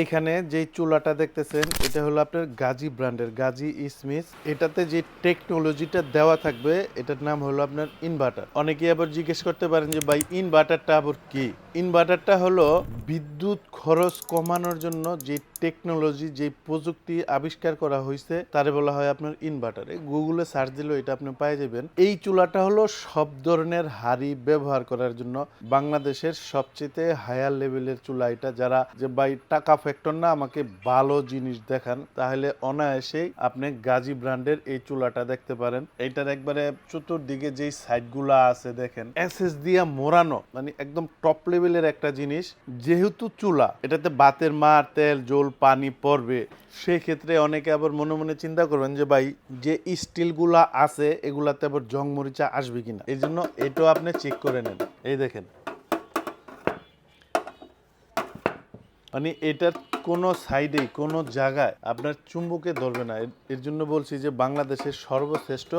এইখানে যে চুলাটা দেখতেছেন, এটা হলো আপনার গাজী ব্র্যান্ডের, গাজি ইসমিস। এটাতে যে টেকনোলজিটা দেওয়া থাকবে, এটার নাম হলো আপনার ইনভার্টার অনেকে আবার জিজ্ঞেস করতে পারেন যে, ভাই ইনভার্টারটা আবার কি? ইনভার্টারটা হলো বিদ্যুৎ খরচ কমানোর জন্য যে টেকনোলজি যে প্রযুক্তি আবিষ্কার করা হয়েছে তারে বলা হয় আপনার ইনভার্টার গুগলে সার্চ দিলেও এটা আপনি পাই যাবেন এই চুলাটা হলো সব ধরনের হাড়ি ব্যবহার করার জন্য বাংলাদেশের সবচেয়ে হায়ার লেভেলের চুলা এটা। যারা যে, ভাই, টাকা ফ্যাক্টর না, আমাকে ভালো জিনিস দেখান। তাহলে অনায়াসেই আপনি গাজী ব্র্যান্ডের এই চুলাটা দেখতে পারেন। এইটার একবারে চতুর্দিকে যেই সাইডগুলা আছে, দেখেন এসএস দিয়া মোড়ানো মানে একদম টপ লেভেলের একটা জিনিস। যেহেতু চুলা, এটাতে বাতের মার, তেল, জল পানি পড়বে সেই ক্ষেত্রে অনেকে আবার মনে মনে চিন্তা করবেন যে, ভাই, যে স্টিলগুলা আছে, এগুলাতে আবার জং মরিচা আসবে কিনা? এই জন্য এটাও আপনি চেক করে নেন। এই দেখেন। মানে এটার কোনো সাইডেই, কোনো জায়গায় আপনার চুম্বকে ধরবে না। এর জন্য বলছি যে, বাংলাদেশের সর্বশ্রেষ্ঠ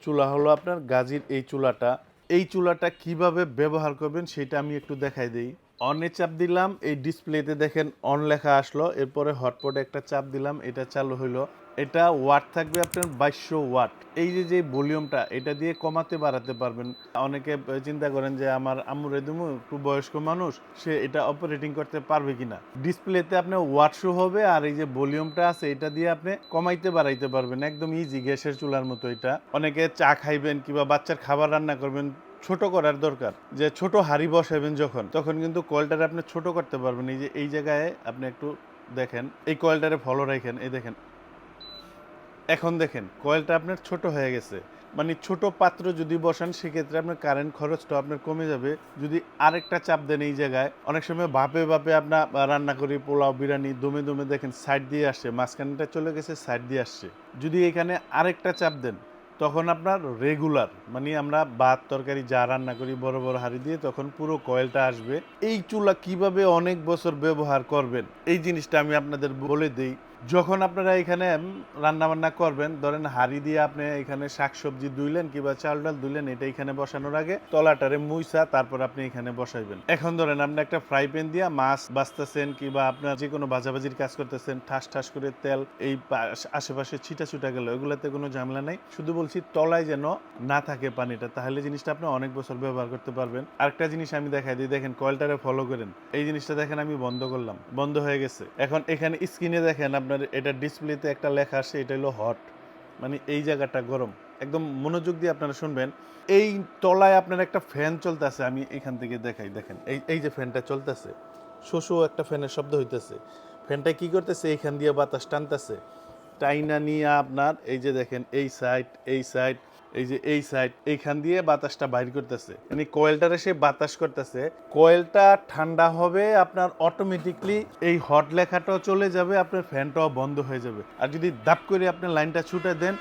চুলা হলো আপনার গাজীর এই চুলাটা। এই চুলাটা কীভাবে ব্যবহার করবেন, সেটা আমি একটু দেখাই দিই। অনে চাপ দিলাম, এই ডিসপ্লেতে দেখেন অন লেখা আসলো, এরপরে হটপটে একটা চাপ দিলাম, এটা চালু হইল। এটা ওয়াট থাকবে আপনার বাইশশো ওয়াট এই যে যে ভলিউমটা এটা দিয়ে কমাতে বাড়াতে পারবেন। অনেকে চিন্তা করেন যে আমার আম্মুরে দুমু, একটু বয়স্ক মানুষ, সে এটা অপারেটিং করতে পারবে কিনা? ডিসপ্লেতে আপনি ওয়াট শো হবে, আর এই যে ভলিউমটা আছে, এটা দিয়ে আপনি কমাইতে বাড়াইতে পারবেন। একদম ইজি গ্যাসের চুলার মতো এটা। অনেকে চা খাইবেন কিংবা বাচ্চার খাবার রান্না করবেন ছোট করার দরকার। যে ছোট হাড়ি বসাবেন যখন, তখন কিন্তু কয়েলটারে আপনি ছোট করতে পারবেন। এই যে, এই জায়গায় আপনি একটু দেখেন, এই কয়েলটারে ফলো রাখেন, এই দেখেন। এখন দেখেন কয়েলটা আপনার ছোট হয়ে গেছে। মানে ছোট পাত্র যদি বসান, সেক্ষেত্রে আপনার কারেন্ট খরচটা আপনার কমে যাবে। যদি আরেকটা চাপ দেন এই জায়গায়, অনেক সময় বাপে বাপে আপনার রান্না করি, পোলাও, বিরিয়ানি, দমে দমে দেখেন সাইড দিয়ে আসছে, মাঝখানটা চলে গেছে সাইড দিয়ে আসছে। যদি এখানে আরেকটা চাপ দেন তখন আপনার রেগুলার মানে আমরা ভাত তরকারি যা রান্না করি বড় বড় হাঁড়ি দিয়ে, তখন পুরো কয়েলটা আসবে। এই চুলা কীভাবে অনেক বছর ব্যবহার করবেন, এই জিনিসটা আমি আপনাদের বলে দিই। যখন আপনারা এখানে রান্না বান্না করবেন, ধরেন হাঁড়ি দিয়ে আপনি এখানে শাকসবজি ধুইলেন কিংবা চাল ডাল ধুইলেন, এটা এখানে বসানোর আগে তলাটারে মুইসা, তারপর আপনি এখানে বসাইবেন। এখন ধরেন আপনি একটা ফ্রাই প্যান দিয়ে মাছ বাঁচতেছেন কিংবা আপনার যে কোনো ভাজাভাজির কাজ করতেছেন, ঠাস ঠাস করে তেল, এই আশেপাশে ছিটা ছুটা গেল এগুলোতে কোনো ঝামেলা নাই। শুধু বলছি তলায় যেন না থাকে পানিটা, তাহলে জিনিসটা আপনি অনেক বছর ব্যবহার করতে পারবেন। আরেকটা জিনিস আমি দেখাই দিই, দেখেন কয়েলটারে ফলো করেন। এই জিনিসটা দেখেন আমি বন্ধ করলাম, বন্ধ হয়ে গেছে। এখন এখানে স্ক্রিনে দেখেন আপনার এটা ডিসপ্লেতে একটা লেখা আসে এটা হলো হট। মানে এই জায়গাটা গরম। একদম মনোযোগ দিয়ে আপনারা শুনবেন। এই তলায় আপনার একটা ফ্যান চলতেছে, আমি এখান থেকে দেখাই, দেখেন। এই এই যে ফ্যানটা চলতেছে, শোষো একটা ফ্যানের শব্দ হইতেছে। ফ্যানটা কি করতেছে? এইখান দিয়ে বাতাস টানতেছে। টাইনা নিয়ে আপনার, এই যে দেখেন, এই সাইড এই সাইড এই যে এই সাইড এইখান দিয়ে বাতাসটা বাইর করতেছে। মানে কয়েলটারে সে বাতাস করতেছে। কয়েলটা ঠান্ডা হবে, আপনার অটোমেটিকলি এই হট লেখাটাও চলে যাবে, আপনার ফ্যানটাও বন্ধ হয়ে যাবে। আর যদি দাপ করে আপনি লাইনটা ছুটে দেন,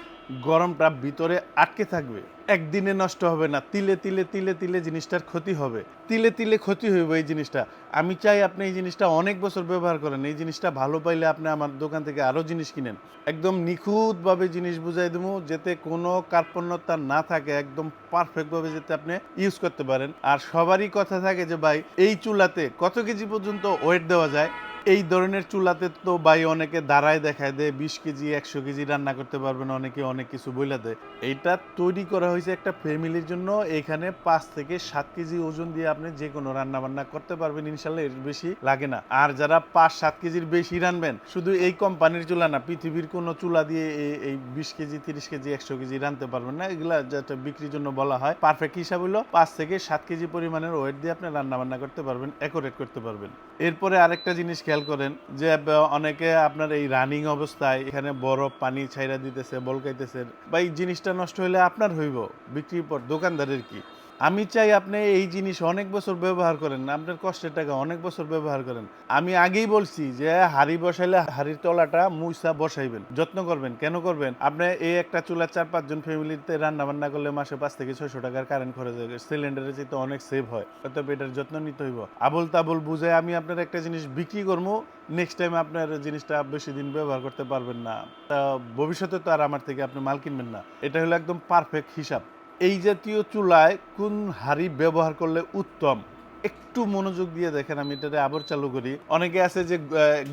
গরমটা ভিতরে আটকে থাকবে। একদিনে নষ্ট হবে না। তিলে তিলে তিলে তিলে জিনিসটার ক্ষতি হবে। তিলে তিলে ক্ষতি হইবে এই জিনিসটা। আমি চাই আপনি এই জিনিসটা অনেক বছর ব্যবহার করেন। এই জিনিসটা ভালো পাইলে আপনি আমার দোকান থেকে আরও জিনিস কিনেন। একদম নিখুঁতভাবে জিনিস বুঝাই দেবো যাতে কোনো কার্পণ্যতা না থাকে, একদম পারফেক্টভাবে যাতে আপনি ইউজ করতে পারেন। আর সবারই কথা থাকে যে, ভাই, এই চুলাতে কত কেজি পর্যন্ত ওয়েট দেওয়া যায়? এই ধরনের চুলাতে তো ভাই অনেকে দাঁড়ায় দেখায় দেয়, বিশ কেজি, একশো কেজি রান্না করতে পারবেন অনেকে অনেক কিছু বইলা দেয়। এইটা তৈরি করা হয়েছে একটা ফ্যামিলির জন্য এখানে পাঁচ থেকে সাত কেজি ওজন দিয়ে আপনি যে কোনো রান্না বান্না করতে পারবেন, ইনশাল্লাহ এর বেশি লাগে না। আর যারা পাঁচ সাত কেজির বেশি রানবেন, শুধু এই কোম্পানির চুলা না, পৃথিবীর কোনো চুলা দিয়ে এই- বিশ কেজি, তিরিশ কেজি, একশো কেজি রানতে পারবেন না। এগুলা যেটা বিক্রির জন্য বলা হয় পারফেক্ট হিসাব হলো পাঁচ থেকে সাত কেজি পরিমাণের ওয়েট দিয়ে আপনি রান্না বান্না করতে পারবেন অ্যাকোরেট করতে পারবেন। এরপরে আরেকটা জিনিস খেয়াল করেন যে অনেকে আপনার এই রানিং অবস্থায় এখানে বরফ পানি ছাইরা দিতেছে, বলকাইতেছে, বা এই জিনিসটা নষ্ট হলে আপনার হইব। বিক্রির পর দোকানদারের কি? আমি চাই আপনি এই জিনিস অনেক বছর ব্যবহার করেন, আপনার কষ্টের টাকা অনেক বছর ব্যবহার করেন। আমি আগেই বলছি যে হাড়ি বসাইলে হাড়ির তলাটা মুইসা বসাইবেন, যত্ন করবেন। কেন করবেন? আপনি এই একটা চুলা চার পাঁচজন ফ্যামিলিতে রান্না বান্না করলে মাসে পাঁচ থেকে ছয়শো টাকার কারেন্ট খরচ হয় সিলিন্ডারের চেয়ে অনেক সেভ হয় অতএব এটার যত্ন নিতে হইব। আবল তাবল বুঝে আমি আপনার একটা জিনিস বিক্রি করব নেক্সট টাইম আপনার জিনিসটা বেশি দিন ব্যবহার করতে পারবেন না। তা ভবিষ্যতে তো আর আমার থেকে আপনি মাল কিনবেন না। এটা হলো একদম পারফেক্ট হিসাব। এই জাতীয় চুলায় কোন হাড়ি ব্যবহার করলে উত্তম? একটু মনোযোগ দিয়ে দেখেন, আমি এটাতে আবার চালু করি। অনেকে আছে যে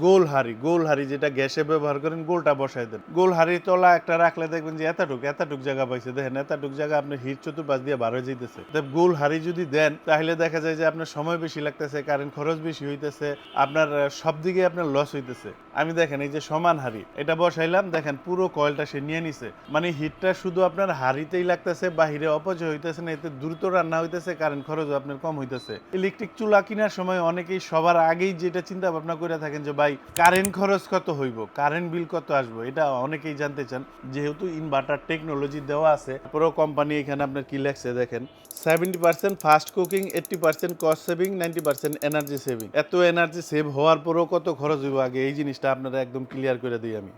গোল হাড়ি গোল হাড়ি যেটা গ্যাসে ব্যবহার করেন, গোলটা বসাই দেন। গোল হাড়ি তলা একটা রাখলে দেখবেন যে, এতটুক এতটুক জায়গা পাইছে দেখেন, এতটুক জায়গা আপনার হিট চতুর্পাশ দিয়ে বার হয়ে যাইতেছে। তা গোল হাড়ি যদি দেন, তাহলে দেখা যায় যে, আপনার সময় বেশি লাগতেছে, কারেন্ট খরচ বেশি হইতেছে, আপনার সব দিকে আপনার লস হইতেছে। আমি দেখেন, এই যে সমান হাড়ি, এটা বসাইলাম। দেখেন, পুরো কয়েলটা সে নিয়ে নিছে। মানে হিটটা শুধু আপনার হাড়িতেই লাগতেছে, বাহিরে অপচয় হইতেছে না, এতে দ্রুত রান্না হইতেছে, কারেন্ট খরচও আপনার কম হইতেছে। ইলেকট্রিক চুলা কেনার সময় অনেকেই সবার আগেই যেটা চিন্তা ভাবনা করে থাকেন যে, ভাই কারেন্ট খরচ কত হইব? কারেন্ট বিল কত আসব? এটা অনেকেই জানতে চান। যেহেতু ইনভার্টার টেকনোলজি দেওয়া আছে, পুরো কোম্পানি এখানে আপনার কি লেখছে দেখেন? Seventy percent fast cooking eighty percent cost saving ninety percent energy saving এত এনার্জি সেভ হওয়ার পরেও কত খরচ হইব আগে? এই জিনিসটা আপনারা একদম ক্লিয়ার করে দিই আমি।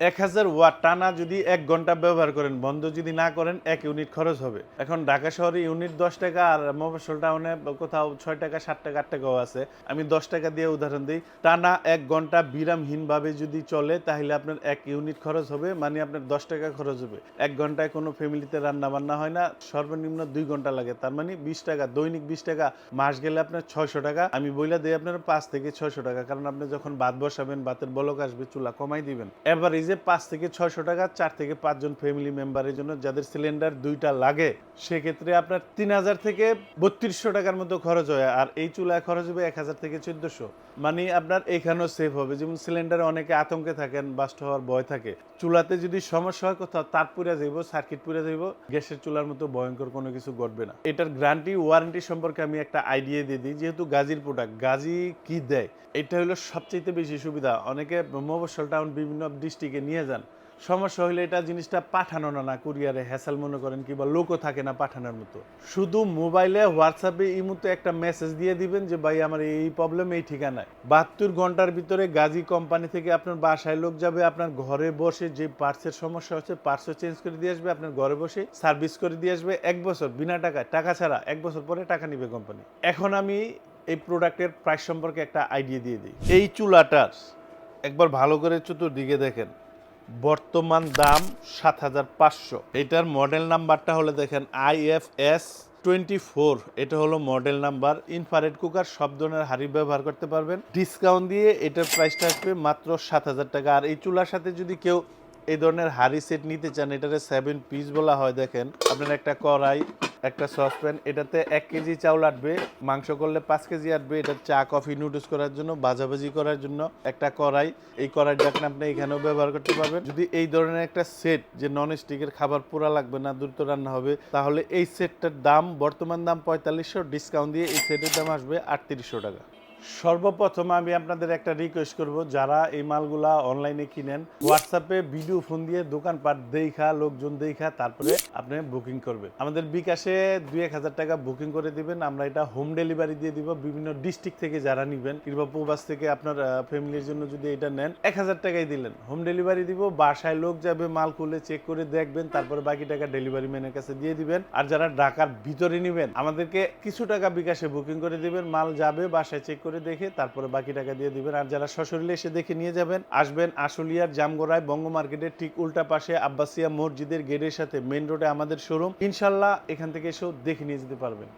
এক হাজার ওয়াট টানা যদি এক ঘণ্টা ব্যবহার করেন, বন্ধ যদি না করেন, এক ইউনিট খরচ হবে। এখন ঢাকা শহরে ইউনিট দশ টাকা আর মফস্বল টাউনে কোথাও ছয় টাকা, সাত টাকা, আট টাকাও আছে। আমি দশ টাকা দিয়ে উদাহরণ দিই। টানা এক ঘণ্টা বিরামহীনভাবে যদি চলে, তাহলে আপনার এক ইউনিট খরচ হবে মানে আপনার দশ টাকা খরচ হবে। এক ঘন্টায় কোনো ফ্যামিলিতে রান্না বান্না হয় না, সর্বনিম্ন দুই ঘণ্টা লাগে। তার মানে বিশ টাকা, দৈনিক বিশ টাকা, মাস গেলে আপনার ছয়শো টাকা। আমি বইলা দিই আপনার পাঁচ থেকে ছয়শো টাকা, কারণ আপনি যখন ভাত বসাবেন, ভাতের বলক আসবে, চুলা কমাই দিবেন। এবার যে পাঁচ থেকে ছয়শো টাকা, চার থেকে পাঁচজন ফ্যামিলি মেম্বারের জন্য যাদের সিলিন্ডার দুইটা লাগে, সেক্ষেত্রে আপনার তিন হাজার থেকে বত্রিশশো টাকার মতো খরচ হয়। আর এই চুলায় খরচ হবে এক হাজার থেকে চোদ্দশো। মানে আপনার এখানেও সেফ হবে। যেমন সিলিন্ডারে অনেকে আতঙ্কে থাকেন বাস্ট হওয়ার ভয় থাকে। চুলাতে যদি সমস্যা হয় কোথাও, তার পুড়ে যাইব সার্কিট পুড়ে যাইব, গ্যাসের চুলার মতো ভয়ঙ্কর কোনো কিছু ঘটবে না। এটার গ্যারান্টি ওয়ারেন্টি সম্পর্কে আমি একটা আইডিয়া দিয়ে দিই। যেহেতু গাজীর প্রোডাক্ট গাজী কি দেয়? এটা হলো সবচেয়ে বেশি সুবিধা। অনেকে মফস্বল টাউন বিভিন্ন ডিস্ট্রিক্টে নিয়ে যান। সমস্যা হলে এটা জিনিসটা পাঠানো না কুরিয়ারে। হ্যাসেল মনে করেন কিংবা লোকও থাকে না পাঠানোর মতো। শুধু মোবাইলে, হোয়াটসঅ্যাপে এই মতো একটা মেসেজ দিয়ে দিবেন যে, ভাই, আমার এই প্রবলেম এই ঠিকানায়। বাহাত্তর ঘণ্টার ভিতরে গাজী কোম্পানি থেকে আপনার বাসায় লোক যাবে, আপনার ঘরে বসে যে পার্টসের সমস্যা হচ্ছে পার্টসও চেঞ্জ করে দিয়ে আসবে, আপনার ঘরে বসে সার্ভিস করে দিয়ে আসবে। এক বছর বিনা টাকায়, টাকা ছাড়া এক বছর পরে টাকা নিবে কোম্পানি এখন আমি এই প্রোডাক্টের প্রাইস সম্পর্কে একটা আইডিয়া দিয়ে দিই। এই চুলাটার, একবার ভালো করে চতুর্দিকে দেখেন। বর্তমান দাম সাত হাজার পাঁচশো। এটার মডেল নাম্বারটা হলে দেখেন I F S twenty four এটা হলো মডেল নাম্বার ইনফারেড কুকার সব ধরনের হাড়ি ব্যবহার করতে পারবেন। ডিসকাউন্ট দিয়ে এটার প্রাইসটা আসবে মাত্র সাত হাজার টাকা। আর এই চুলার সাথে যদি কেউ এই ধরনের হাড়ি সেট নিতে চান এটাতে সেভেন পিস বলা হয়, দেখেন। আপনার একটা কড়াই একটা সসপ্যান এটাতে এক কেজি চাউল আটবে, মাংস করলে পাঁচ কেজি আটবে, এটা চা, কফি নুডলস করার জন্য, ভাজাভাজি করার জন্য একটা কড়াই। এই কড়াই ডাকনা আপনি এখানেও ব্যবহার করতে পারবেন। যদি এই ধরনের একটা সেট যে নন স্টিকের খাবার পুরা লাগবে না, দ্রুত রান্না হবে, তাহলে এই সেটটার দাম, বর্তমান দাম পঁয়তাল্লিশশো ডিসকাউন্ট দিয়ে এই সেটের দাম আসবে আটত্রিশশো টাকা। সর্বপ্রথম আমি আপনাদের একটা রিকোয়েস্ট করব, যারা এই মালগুলা অনলাইনে কিনেন হোয়াটসঅ্যাপে ভিডিও ফোন দিয়ে দোকানপাট দেখা, লোকজন দেখা, তারপরে আপনি বুকিং করবেন। আমাদের বিকাশে দুই এক হাজার টাকা বুকিং করে দিবেন, আমরা এটা হোম ডেলিভারি দিয়ে দিব। বিভিন্ন ডিস্ট্রিক্ট থেকে যারা নিবেন, কিংবা প্রবাস থেকে আপনার ফ্যামিলির জন্য যদি এটা নেন, এক হাজার টাকাই দিলেন। হোম ডেলিভারি দিব, বাসায় লোক যাবে, মাল খুলে চেক করে দেখবেন, তারপরে বাকি টাকা ডেলিভারি ম্যানের কাছে দিয়ে দিবেন। আর যারা ঢাকার ভিতরে নিবেন, আমাদেরকে কিছু টাকা বিকাশে বুকিং করে দিবেন, মাল যাবে, বাসায় চেক করে দেখে তারপরে বাকি টাকা দিয়ে দিবেন। আর যারা সশরীরে এসে দেখে নিয়ে যাবেন, আসবেন আশুলিয়ার জামগোড়ায় বঙ্গ মার্কেটের ঠিক উল্টা পাশে আব্বাসিয়া মসজিদের গেটের সাথে মেন রোডে আমাদের শোরুম। ইনশাল্লাহ এখান থেকে এসেও দেখে নিয়ে যেতে পারবেন।